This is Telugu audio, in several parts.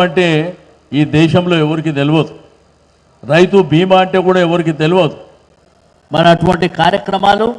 అంటే ఈ దేశంలో ఎవరికి తెలియదు. రైతు బీమా అంటే కూడా ఎవరికి తెలియదు. మరి అటువంటి కార్యక్రమాలు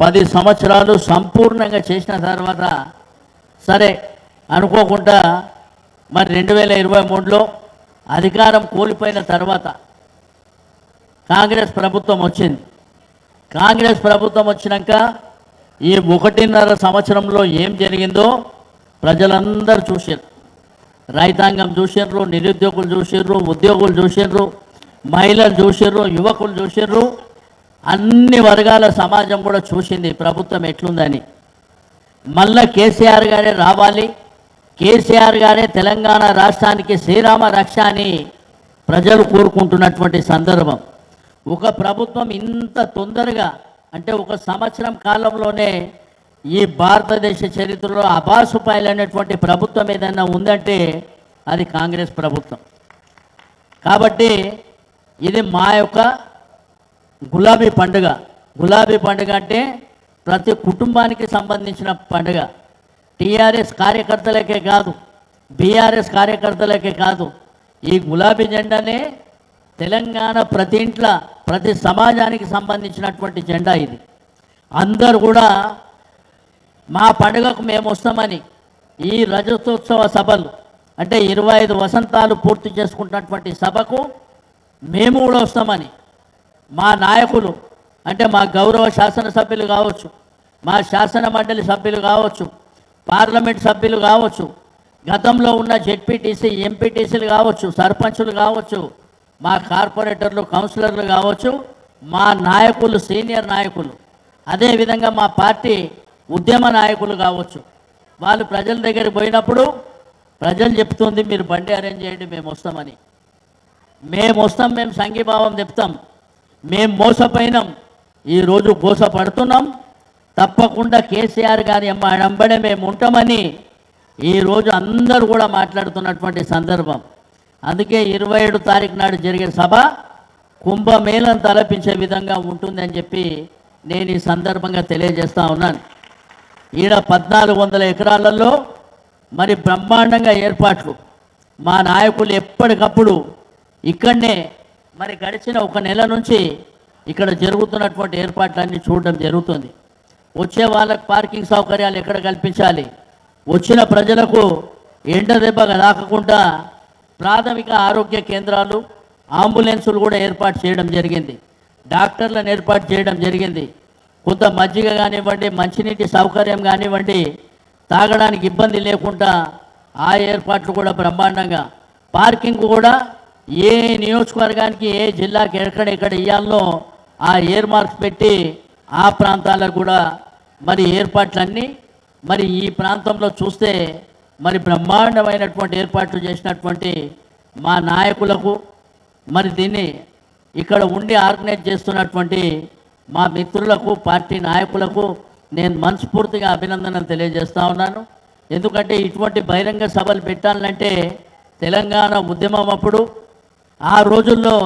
పది సంవత్సరాలు సంపూర్ణంగా చేసిన తర్వాత సరే అనుకోకుండా మరి రెండు వేల ఇరవై మూడులో అధికారం కోల్పోయిన తర్వాత కాంగ్రెస్ ప్రభుత్వం వచ్చింది. కాంగ్రెస్ ప్రభుత్వం వచ్చినాక ఈ ఒకటిన్నర సంవత్సరంలో ఏం జరిగిందో ప్రజలందరూ చూశారు. రైతాంగం చూసిర్రు నిరుద్యోగులు చూసిర్రు ఉద్యోగులు చూసిర్రు మహిళలు చూసిర్రు యువకులు చూసిర్రు. అన్ని వర్గాల సమాజం కూడా చూసింది ప్రభుత్వం ఎట్లుందని. మళ్ళా కేసీఆర్ గారే రావాలి. కేసీఆర్ గారే తెలంగాణ రాష్ట్రానికి శ్రీరామ రక్ష అని ప్రజలు కోరుకుంటున్నటువంటి సందర్భం. ఒక ప్రభుత్వం ఇంత తొందరగా అంటే ఒక సంవత్సరం కాలంలోనే ఈ భారతదేశ చరిత్రలో అబాసుపాయలైనటువంటి ప్రభుత్వం ఏదైనా ఉందంటే అది కాంగ్రెస్ ప్రభుత్వం. కాబట్టి ఇది మా యొక్క గులాబీ పండుగ. గులాబీ పండుగ అంటే ప్రతి కుటుంబానికి సంబంధించిన పండుగ. టీఆర్ఎస్ కార్యకర్తలకే కాదు బీఆర్ఎస్ కార్యకర్తలకే కాదు. ఈ గులాబీ జెండానే తెలంగాణ ప్రతి ఇంట్లో ప్రతి సమాజానికి సంబంధించినటువంటి జెండా ఇది. అందరు కూడా మా పండుగకు మేము వస్తామని ఈ రజతోత్సవ సభలు అంటే ఇరవై ఐదు వసంతాలు పూర్తి చేసుకుంటున్నటువంటి సభకు మేము కూడా వస్తామని మా నాయకులు అంటే మా గౌరవ శాసనసభ్యులు కావచ్చు మా శాసన మండలి సభ్యులు కావచ్చు పార్లమెంట్ సభ్యులు కావచ్చు గతంలో ఉన్న జెడ్పీటీసీ ఎంపీటీసీలు కావచ్చు సర్పంచులు కావచ్చు మా కార్పొరేటర్లు కౌన్సిలర్లు కావచ్చు మా నాయకులు సీనియర్ నాయకులు అదేవిధంగా మా పార్టీ ఉద్యమ నాయకులు కావచ్చు. వాళ్ళు ప్రజల దగ్గరికి పోయినప్పుడు ప్రజలు చెప్తుంది మీరు బండి అరేంజ్ చేయండి మేము వస్తామని. మేము వస్తాం మేము సంఘీభావం చెప్తాం. మేము మోసపోయినాం. ఈరోజు మోసపడుతున్నాం. తప్పకుండా కేసీఆర్ గారి అమ్మ వెంబడే మేము ఉంటామని ఈరోజు అందరూ కూడా మాట్లాడుతున్నటువంటి సందర్భం. అందుకే ఇరవై ఏడు తారీఖు నాడు జరిగే సభ కుంభమేళం తలపించే విధంగా ఉంటుందని చెప్పి నేను ఈ సందర్భంగా తెలియజేస్తా ఉన్నాను. ఈడ పద్నాలుగు వందల ఎకరాలలో మరి బ్రహ్మాండంగా ఏర్పాట్లు. మా నాయకులు ఎప్పటికప్పుడు ఇక్కడనే మరి గడిచిన ఒక నెల నుంచి ఇక్కడ జరుగుతున్నటువంటి ఏర్పాట్లన్నీ చూడడం జరుగుతుంది. వచ్చే వాళ్ళకు పార్కింగ్ సౌకర్యాలు ఎక్కడ కల్పించాలి? వచ్చిన ప్రజలకు ఎండ దెబ్బ తాకకుండా ప్రాథమిక ఆరోగ్య కేంద్రాలు అంబులెన్సులు కూడా ఏర్పాటు చేయడం జరిగింది. డాక్టర్లను ఏర్పాటు చేయడం జరిగింది. కొంత మజ్జిగ కానివ్వండి మంచినీటి సౌకర్యం కానివ్వండి తాగడానికి ఇబ్బంది లేకుండా ఆ ఏర్పాట్లు కూడా బ్రహ్మాండంగా. పార్కింగ్ కూడా ఏ నియోజకవర్గానికి ఏ జిల్లాకి ఎక్కడెక్కడ ఇవ్వాలనో ఆ ఎయిర్ మార్క్స్ పెట్టి ఆ ప్రాంతాలకు కూడా మరి ఏర్పాట్లన్నీ మరి ఈ ప్రాంతంలో చూస్తే మరి బ్రహ్మాండమైనటువంటి ఏర్పాట్లు చేసినటువంటి మా నాయకులకు మరి దీన్ని ఇక్కడ ఉండి ఆర్గనైజ్ చేస్తున్నటువంటి మా మిత్రులకు పార్టీ నాయకులకు నేను మనస్ఫూర్తిగా అభినందనలు తెలియజేస్తూ ఉన్నాను. ఎందుకంటే ఇటువంటి బహిరంగ సభలు పెట్టాలంటే తెలంగాణ ఉద్యమం అప్పుడు ఆ రోజుల్లో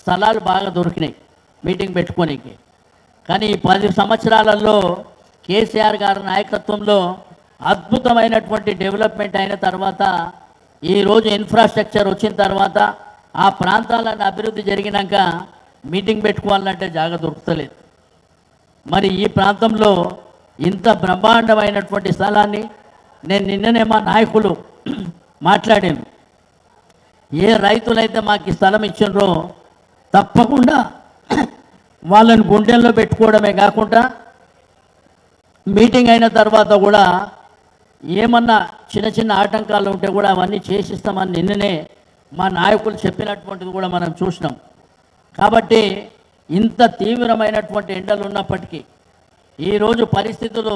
స్థలాలు బాగా దొరికినాయి మీటింగ్ పెట్టుకోనికి. కానీ పది సంవత్సరాలలో కేసీఆర్ గారి నాయకత్వంలో అద్భుతమైనటువంటి డెవలప్మెంట్ అయిన తర్వాత ఈరోజు ఇన్ఫ్రాస్ట్రక్చర్ వచ్చిన తర్వాత ఆ ప్రాంతాలను అభివృద్ధి జరిగినాక మీటింగ్ పెట్టుకోవాలంటే జాగ దొరుకుతలేదు. మరి ఈ ప్రాంతంలో ఇంత బ్రహ్మాండమైనటువంటి స్థలాన్ని నేను నిన్ననే మా నాయకులు మాట్లాడాను ఏ రైతులైతే మాకు ఈ స్థలం ఇచ్చినరో తప్పకుండా వాళ్ళని గుండెల్లో పెట్టుకోవడమే కాకుండా మీటింగ్ అయిన తర్వాత కూడా ఏమన్నా చిన్న చిన్న ఆటంకాలు ఉంటే కూడా అవన్నీ చేసిస్తామని నిన్ననే మా నాయకులు చెప్పినటువంటిది కూడా మనం చూసినాం. కాబట్టి ఇంత తీవ్రమైనటువంటి ఎండలు ఉన్నప్పటికీ ఈరోజు పరిస్థితులు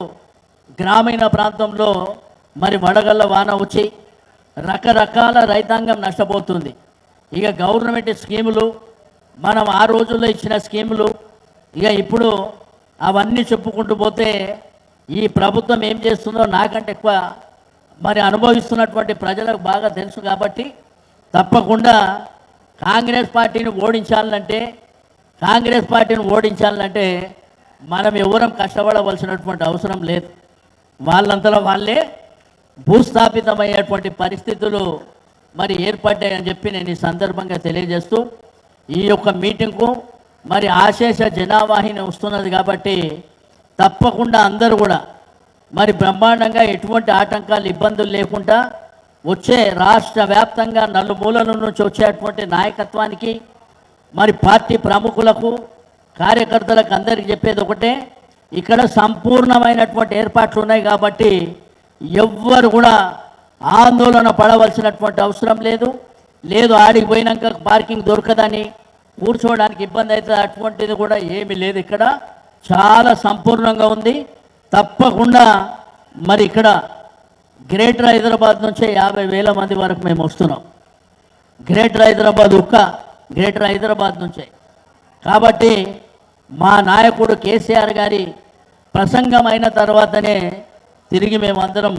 గ్రామీణ ప్రాంతంలో మరి వడగళ్ళ వాన వచ్చి రకరకాల రైతాంగం నష్టపోతుంది. ఇక గవర్నమెంట్ స్కీములు మనం ఆ రోజుల్లో ఇచ్చిన స్కీములు ఇక ఇప్పుడు అవన్నీ చెప్పుకుంటూ పోతే ఈ ప్రభుత్వం ఏం చేస్తుందో నాకంటే ఎక్కువ మరి అనుభవిస్తున్నటువంటి ప్రజలకు బాగా తెలుసు కాబట్టి తప్పకుండా కాంగ్రెస్ పార్టీని ఓడించాలంటే కాంగ్రెస్ పార్టీని ఓడించాలంటే మనం ఎవరం కష్టపడవలసినటువంటి అవసరం లేదు. వాళ్ళంతలో వాళ్ళే భూస్థాపితమయ్యేటువంటి పరిస్థితులు మరి ఏర్పడ్డాయని చెప్పి నేను ఈ సందర్భంగా తెలియజేస్తూ ఈ యొక్క మీటింగ్కు మరి ఆశేష జనావాహిని వస్తున్నది కాబట్టి తప్పకుండా అందరూ కూడా మరి బ్రహ్మాండంగా ఎటువంటి ఆటంకాలు ఇబ్బందులు లేకుండా వచ్చే రాష్ట్ర వ్యాప్తంగా నలుమూలల నుంచి వచ్చేటువంటి నాయకత్వానికి మరి పార్టీ ప్రముఖులకు కార్యకర్తలకు అందరికీ చెప్పేది ఒకటే ఇక్కడ సంపూర్ణమైనటువంటి ఏర్పాట్లు ఉన్నాయి కాబట్టి ఎవ్వరు కూడా ఆందోళన పడవలసినటువంటి అవసరం లేదు. లేదు ఆడికి పోయినాక పార్కింగ్ దొరకదని కూర్చోవడానికి ఇబ్బంది అవుతుంది అటువంటిది కూడా ఏమీ లేదు ఇక్కడ. చాలా సంపూర్ణంగా ఉంది. తప్పకుండా మరి ఇక్కడ గ్రేటర్ హైదరాబాద్ నుంచే యాభై వేల మంది వరకు మేము వస్తున్నాం. గ్రేటర్ హైదరాబాద్ ఒక్క గ్రేటర్ హైదరాబాద్ నుంచే. కాబట్టి మా నాయకుడు కేసీఆర్ గారి ప్రసంగం అయిన తర్వాతనే తిరిగి మేమందరం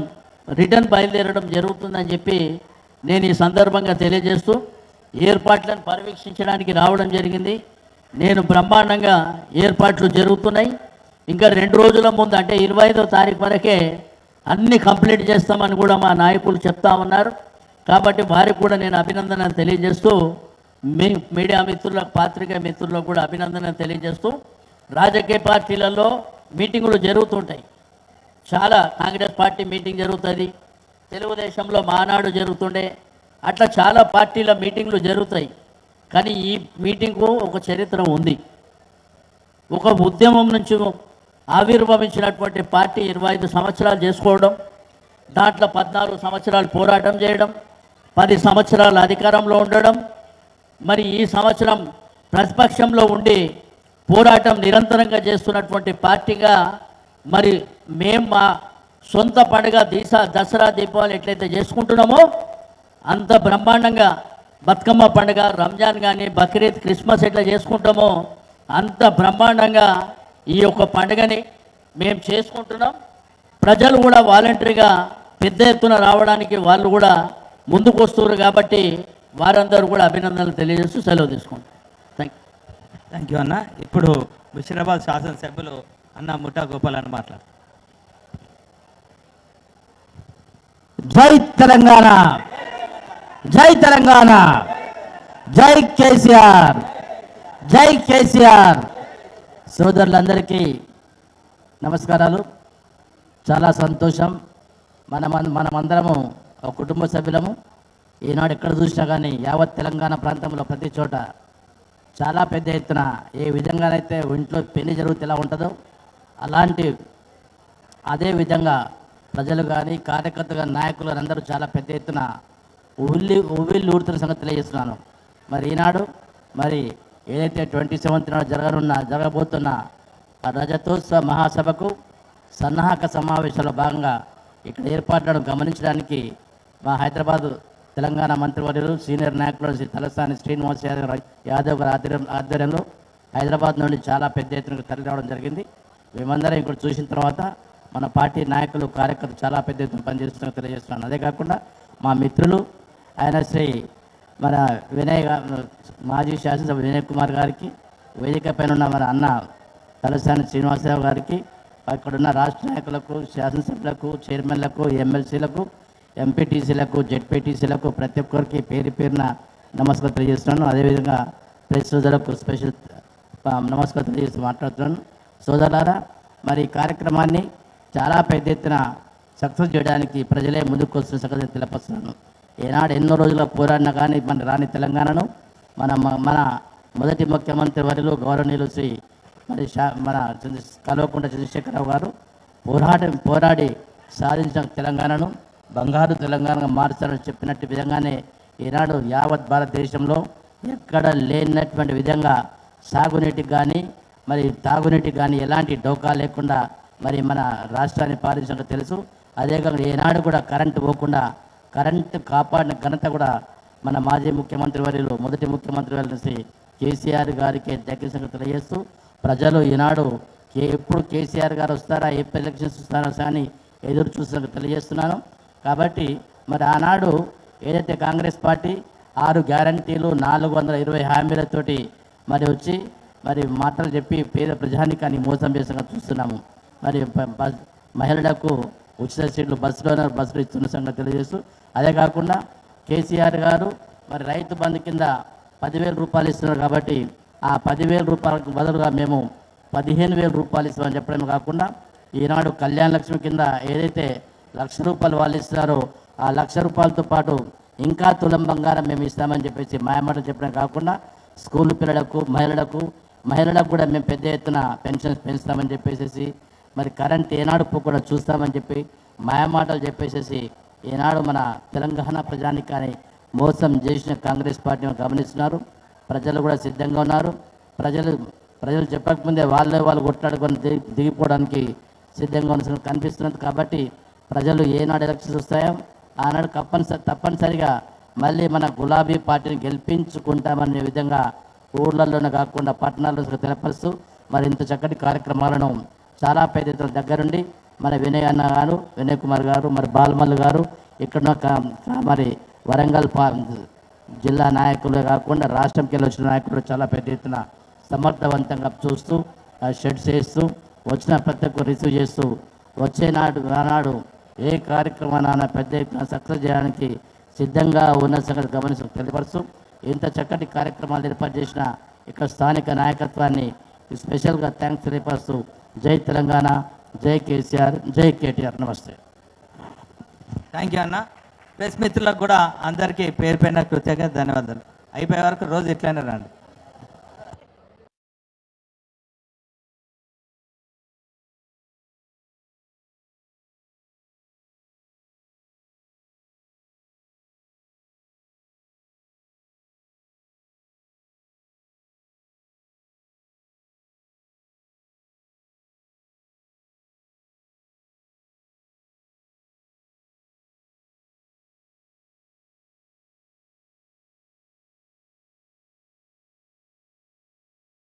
రిటర్న్ బయలుదేరడం జరుగుతుందని చెప్పి నేను ఈ సందర్భంగా తెలియజేస్తూ ఏర్పాట్లను పర్యవేక్షించడానికి రావడం జరిగింది. నేను బ్రహ్మాండంగా ఏర్పాట్లు జరుగుతున్నాయి. ఇంకా రెండు రోజుల ముందు అంటే ఇరవై ఐదో తారీఖు వరకే అన్ని కంప్లీట్ చేస్తామని కూడా మా నాయకులు చెప్తా ఉన్నారు. కాబట్టి వారికి కూడా నేను అభినందన తెలియజేస్తూ మీ మీడియా మిత్రులకు పాత్రికేయ మిత్రులకు కూడా అభినందన తెలియజేస్తూ రాజకీయ పార్టీలలో మీటింగులు జరుగుతుంటాయి. చాలా కాంగ్రెస్ పార్టీ మీటింగ్ జరుగుతుంది. తెలుగుదేశంలో మానాడు జరుగుతుండే. అట్లా చాలా పార్టీల మీటింగ్లు జరుగుతాయి. కానీ ఈ మీటింగ్కు ఒక చరిత్ర ఉంది. ఒక ఉద్యమం నుంచి ఆవిర్భవించినటువంటి పార్టీ ఇరవై ఐదు సంవత్సరాలు చేసుకోవడం దాంట్లో పద్నాలుగు సంవత్సరాలు పోరాటం చేయడం పది సంవత్సరాలు అధికారంలో ఉండడం మరి ఈ సంవత్సరం ప్రతిపక్షంలో ఉండి పోరాటం నిరంతరంగా చేస్తున్నటువంటి పార్టీగా మరి మేము మా సొంత పండుగ దీస దసరా దీపావళి ఎట్లయితే చేసుకుంటున్నామో అంత బ్రహ్మాండంగా బతుకమ్మ పండుగ రంజాన్ కానీ బక్రీద్ క్రిస్మస్ ఎట్లా చేసుకుంటామో అంత బ్రహ్మాండంగా ఈ యొక్క పండుగని మేము చేసుకుంటున్నాం. ప్రజలు కూడా వాలంటరీగా పెద్ద ఎత్తున రావడానికి వాళ్ళు కూడా ముందుకు వస్తున్నారు కాబట్టి వారందరూ కూడా అభినందనలు తెలియజేస్తూ సెలవు తీసుకుంటాం. థ్యాంక్ థ్యాంక్ యూ అన్న. ఇప్పుడు ముషిరాబాద్ శాసనసభ్యులు అన్న ముఠా గోపాల్ అన్న మాట్లాడు. జై తెలంగాణ! జై తెలంగాణ! జై కేసీఆర్! జై కేసీఆర్! సోదరులందరికీ నమస్కారాలు. చాలా సంతోషం. మనం మనమందరము ఒక కుటుంబ సభ్యులము. ఈనాడు ఎక్కడ చూసినా కానీ యావత్ తెలంగాణ ప్రాంతంలో ప్రతి చోట చాలా పెద్ద ఎత్తున ఏ విధంగానైతే ఇంట్లో పెళ్ళి జరుగుతే ఎలా ఉంటుందో అలాంటి అదే విధంగా ప్రజలు కానీ కార్యకర్తలు కానీ నాయకులు అందరూ చాలా పెద్ద ఎత్తున ఉల్లి ఉవ్విల్లు ఊడుతున్న సంగతి తెలియజేస్తున్నాను. మరి ఈనాడు మరి ఏదైతే ట్వంటీ సెవెంత్ నాడు జరగనున్న జరగబోతున్న రజతోత్సవ మహాసభకు సన్నాహక సమావేశంలో భాగంగా ఇక్కడ ఏర్పాట్లను గమనించడానికి మా హైదరాబాదు తెలంగాణ మంత్రివర్యులు సీనియర్ నాయకులు శ్రీ తలసాని శ్రీనివాస్ యాదవ్ యాదవ్ గారి ఆధ్వర్యం ఆధ్వర్యంలో హైదరాబాద్ నుండి చాలా పెద్ద ఎత్తున తరలి రావడం జరిగింది. మేమందరం ఇక్కడ చూసిన తర్వాత మన పార్టీ నాయకులు కార్యకర్తలు చాలా పెద్ద ఎత్తున పనిచేస్తున్న తెలియజేస్తున్నాను. అదే కాకుండా మా మిత్రులు ఆయన శ్రీ మన వినయ్ మాజీ శాసనసభ వినయ్ కుమార్ గారికి వేదిక పైన ఉన్న మన అన్న తలసాని శ్రీనివాసరావు గారికి అక్కడున్న రాష్ట్ర నాయకులకు శాసనసభ్యులకు చైర్మన్లకు ఎమ్మెల్సీలకు ఎంపీటీసీలకు జెడ్పీటీసీలకు ప్రతి ఒక్కరికి పేరు పేరున నమస్కారం తెలియజేస్తున్నాను. అదేవిధంగా ప్రెస్ సోదరులకు స్పెషల్ నమస్కారం తెలియజేసి మాట్లాడుతున్నాను. సోదరులారా మరి ఈ కార్యక్రమాన్ని చాలా పెద్ద ఎత్తున సక్సెస్ చేయడానికి ప్రజలే ముందుకు వస్తున్న సంగతి తెలపస్తున్నాను. ఏనాడు ఎన్నో రోజుల పోరాడినా కానీ మన రాని తెలంగాణను మన మన మొదటి ముఖ్యమంత్రి వర్యులు గౌరవనీయులు శ్రీ మరి మన చంద్ర చంద్రశేఖరరావు గారు పోరాటం పోరాడి సాధించిన తెలంగాణను బంగారు తెలంగాణగా మార్చాలని చెప్పినట్టు విధంగానే ఈనాడు యావత్ భారతదేశంలో ఎక్కడ లేనటువంటి విధంగా సాగునీటికి కానీ మరి తాగునీటికి కానీ ఎలాంటి డోకా లేకుండా మరి మన రాష్ట్రాన్ని పాలించినట్టు తెలుసు. అదే కాకుండా ఏనాడు కూడా కరెంటు పోకుండా కరెంటు కాపాడిన ఘనత కూడా మన మాజీ ముఖ్యమంత్రి వర్యులు మొదటి ముఖ్యమంత్రి వర్యులు శ్రీ కేసీఆర్ గారికి దక్కిన సంగతి తెలియజేస్తూ ప్రజలు ఈనాడు ఎప్పుడు కేసీఆర్ గారు వస్తారా ఎప్పుడు ఎలక్షన్స్ వస్తారా అని ఎదురు చూసిన తెలియజేస్తున్నాను. కాబట్టి మరి ఆనాడు ఏదైతే కాంగ్రెస్ పార్టీ ఆరు గ్యారంటీలు నాలుగు వందల ఇరవై హామీలతోటి మరి వచ్చి మరి మాటలు చెప్పి పేద ప్రజానికాన్ని మోసం చేసిన చూస్తున్నాము. మరి బస్ మహిళలకు ఉచిత సీట్లు బస్సులోనే బస్సులు ఇస్తున్న సంగతి తెలియజేస్తూ అదే కాకుండా కేసీఆర్ గారు మరి రైతు బంధు కింద పదివేల రూపాయలు ఇస్తున్నారు కాబట్టి ఆ పదివేల రూపాయలకు బదులుగా మేము పదిహేను వేల రూపాయలు ఇస్తామని చెప్పడమే కాకుండా ఈనాడు కళ్యాణ లక్ష్మి కింద ఏదైతే లక్ష రూపాయలు వాళ్ళు ఇస్తున్నారు. ఆ లక్ష రూపాయలతో పాటు ఇంకా తులం బంగారం మేము ఇస్తామని చెప్పేసి మాయమాట చెప్పడం కాకుండా స్కూల్ పిల్లలకు మహిళలకు మహిళలకు కూడా మేము పెద్ద ఎత్తున పెన్షన్స్ పెంచుతామని చెప్పేసి మరి కరెంట్ ఏనాడు పోకుండా చూస్తామని చెప్పి మాయమాటలు చెప్పేసేసి ఈనాడు మన తెలంగాణ ప్రజానికాన్ని మోసం చేసిన కాంగ్రెస్ పార్టీని గమనిస్తున్నారు. ప్రజలు కూడా సిద్ధంగా ఉన్నారు. ప్రజలు ప్రజలు చెప్పకముందే వాళ్ళే వాళ్ళు కొట్లాడుకొని దిగి దిగిపోవడానికి సిద్ధంగా ఉన్న కనిపిస్తున్నది కాబట్టి ప్రజలు ఏనాడు ఎలక్షన్స్ వస్తాయో ఆనాడు తప్పనిసరి తప్పనిసరిగా మళ్ళీ మన గులాబీ పార్టీని గెలిపించుకుంటామనే విధంగా ఊర్లలోనే కాకుండా పట్టణాల్లో తెలపరుస్తూ మరి ఇంత చక్కటి కార్యక్రమాలను చాలా పెద్ద ఎత్తున దగ్గరుండి మన వినయ్ అన్న గారు వినయ్ కుమార్ గారు మరి బాలమల్లు గారు ఇక్కడ మరి వరంగల్ పా జిల్లా నాయకులు కాకుండా రాష్ట్రంకి వెళ్ళి వచ్చిన నాయకులు చాలా పెద్ద ఎత్తున సమర్థవంతంగా చూస్తూ షెడ్స్ వేస్తూ వచ్చిన ప్రతి ఒక్కరు రిసీవ్ చేస్తూ వచ్చే నాడు ఆనాడు ఏ కార్యక్రమాన్ని పెద్ద ఎత్తున సక్సెస్ చేయడానికి సిద్ధంగా ఉన్న సంగతి గమనిస్తూ తెలియపరుస్తూ ఇంత చక్కటి కార్యక్రమాలు ఏర్పాటు చేసిన ఇక్కడ స్థానిక నాయకత్వాన్ని స్పెషల్గా థ్యాంక్స్ తెలియపరుస్తూ జై తెలంగాణ జై కేసీఆర్ జై కేటీఆర్. నమస్తే. థ్యాంక్ యూ అన్న. ప్రెస్ మిత్రులకు కూడా అందరికీ పేరు పైన కృతజ్ఞత ధన్యవాదాలు. అయిపోయే వరకు రోజు ఇట్లనే రండి.